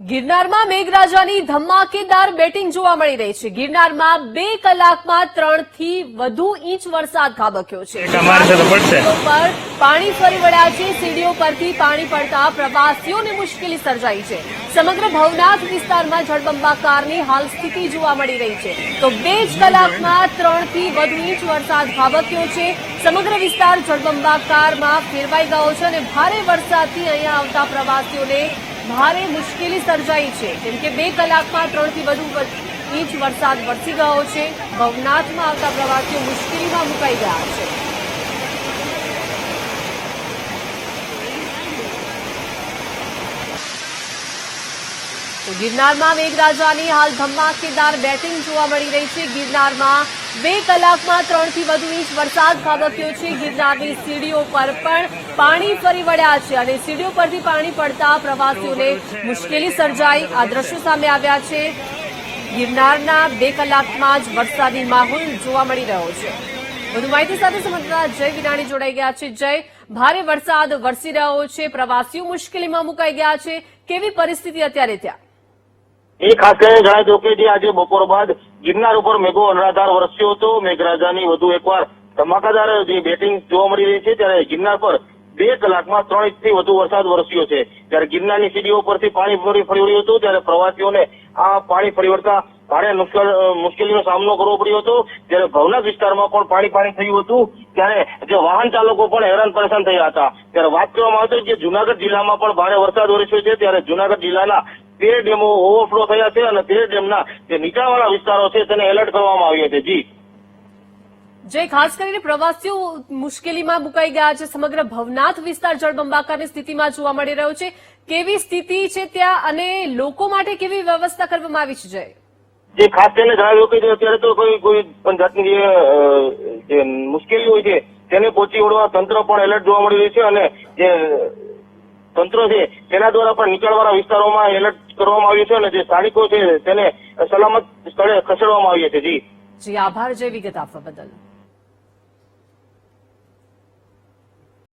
ગિરનારમાં મેઘરાજાની ધમાકેદાર બેટિંગ જોવા મળી રહી છે. ગિરનારમાં બે કલાકમાં ત્રણથી વધુ ઇંચ વરસાદ ખાબક્યો છે. પર પાણી ફરી વળ્યા છે. સીડીઓ પરથી પાણી પડતા પ્રવાસીઓને મુશ્કેલી સર્જાઈ છે. સમગ્ર ભવનાથ વિસ્તારમાં જળબંબાકારની હાલ સ્થિતિ જોવા મળી રહી છે. તો બે જ કલાકમાં ત્રણથી વધુ ઇંચ વરસાદ ખાબક્યો છે. સમગ્ર વિસ્તાર જળબંબાકારમાં ફેરવાઈ ગયો છે અને ભારે વરસાદથી અહીંયા આવતા પ્રવાસીઓને ભારે મુશ્કેલી સર્જાઈ છે. કેમ કે બે કલાકમાં ત્રણથી વધુ ઇંચ વરસાદ વરસી ગયો છે. ભવનાથમાં આવતા પ્રવાસીઓ મુશ્કેલીમાં મુકાઈ ગયા છે. તો ગિરનારમાં મેઘરાજાની હાલ ધમાકેદાર બેટિંગ જોવા મળી રહી છે. ગિરનારમાં બે કલાકમાં ત્રણથી વધુ ઇંચ વરસાદ ખાબક્યો છે. ગિરનારની સીડીઓ પર પણ પાણી ફરી વળ્યા છે અને સીડીઓ પરથી પાણી પડતા પ્રવાસીઓને મુશ્કેલી સર્જાઈ. આ દ્રશ્યો સામે આવ્યા છે. ગિરનારના બે કલાકમાં જ વરસાદી માહોલ જોવા મળી રહ્યો છે. વધુ માહિતી સાથે સંવાદદાતા જય વિરાણી જોડાઈ ગયા છે. જય. ભારે વરસાદ વરસી રહ્યો છે. પ્રવાસીઓ મુશ્કેલીમાં મુકાઈ ગયા છે. કેવી પરિસ્થિતિ અત્યારે ત્યાં? એ ખાસ જણાવી દઉં કે જે આજે બપોર બાદ ગિરનાર ઉપર મેઘો અનરાધાર વરસ્યો હતો. મેઘરાજાની વધુ એકવાર ધમાકાદાર જે બેટિંગ જોવા મળી રહી છે, ત્યારે ગિરનાર પર બે કલાકમાં ત્રણ ઇંચથી વધુ વરસાદ વરસ્યો છે. ત્યારે ગિરનારની સીડીઓ પરથી પાણી ફરી ફરી હતું, ત્યારે પ્રવાસીઓને આ પાણી ફરી વળતા ભારે મુશ્કેલીનો સામનો કરવો પડ્યો હતો. ત્યારે ભવનાથ વિસ્તારમાં પણ પાણી પાણી થયું હતું, ત્યારે જે વાહન ચાલકો પણ હેરાન પરેશાન થયા હતા. ત્યારે વાત કરવામાં આવે તો જે જુનાગઢ જિલ્લામાં પણ ભારે વરસાદ વરસ્યો છે. ત્યારે જુનાગઢ જિલ્લાના તેર ડેમો ઓવરફ્લો થયા છે અને તેર ડેમના જે નીચાણવાળા વિસ્તારો છે તેને એલર્ટ કરવામાં આવ્યો છે જી. જે ખાસ કરીને પ્રવાસીઓ મુશ્કેલીમાં મુકાઈ ગયા છે. સમગ્ર ભવનાથ વિસ્તાર જળબંબાકારની સ્થિતિમાં જોવા મળી રહ્યો છે. કેવી સ્થિતિ છે ત્યાં અને લોકો માટે કેવી વ્યવસ્થા કરવામાં આવી છે જય? જે ખાસ કરીને જણાવ્યું કે અત્યારે તો કોઈ કોઈ પણ જાતની જે જે મુશ્કેલી હોય છે તેને પહોંચી વળવા તંત્ર પણ એલર્ટ જોવા મળી રહ્યું છે અને જે તંત્ર છે, તેના દ્વારા પણ નીચાણવાળા વિસ્તારોમાં એલર્ટ કરવામાં આવ્યું છે અને જે સ્થાનિકો છે, તેને સલામત સ્થળે ખસેડવામાં આવ્યા છે જી. જી, આભાર જે વિગત આપવા બદલ.